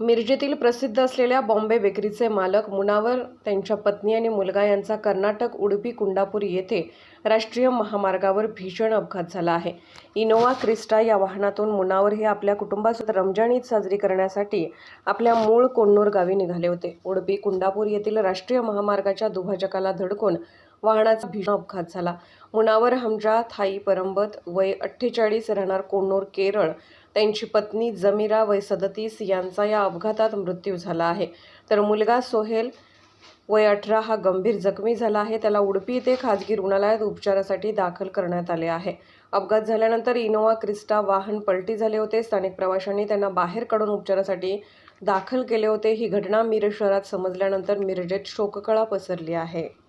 मिरजेतील प्रसिद्ध असलेल्या बॉम्बे बेकरीचे मालक मुनावर त्यांच्या पत्नी आणि मुलगा यांचा कर्नाटक उडुपी कुंडापूर येथे राष्ट्रीय महामार्गावर भीषण अपघात झाला आहे. इनोवा क्रिस्टा या वाहनातून मुनावर हे आपल्या कुटुंबासोबत रमजान ईद साजरी करण्यासाठी आपल्या मूळ कोन्नूर गावी निघाले होते. उडुपी कुंडापूर येथील राष्ट्रीय महामार्गाच्या दुभाजकाला धडकून वाहनाचा भीषण अपघात झाला. मुनावर हमजा थाई परंबत वय अठ्ठेचाळीस राहणार कोन्नूर केरळ त्यांची पत्नी जमीरा वय सदतीस यांचा या अपघातात मृत्यू झाला आहे. तर मुलगा सोहेल वय अठरा हा गंभीर जखमी झाला आहे. त्याला उडपी येथे खाजगी रुग्णालयात उपचारासाठी दाखल करण्यात आले आहे. अपघात झाल्यानंतर इनोवा क्रिस्टा वाहन पलटी झाले होते. स्थानिक प्रवाशांनी त्यांना बाहेर काढून उपचारासाठी दाखल केले होते. ही घटना मिरज शहरात समजल्यानंतर मिरजेत शोककळा पसरली आहे.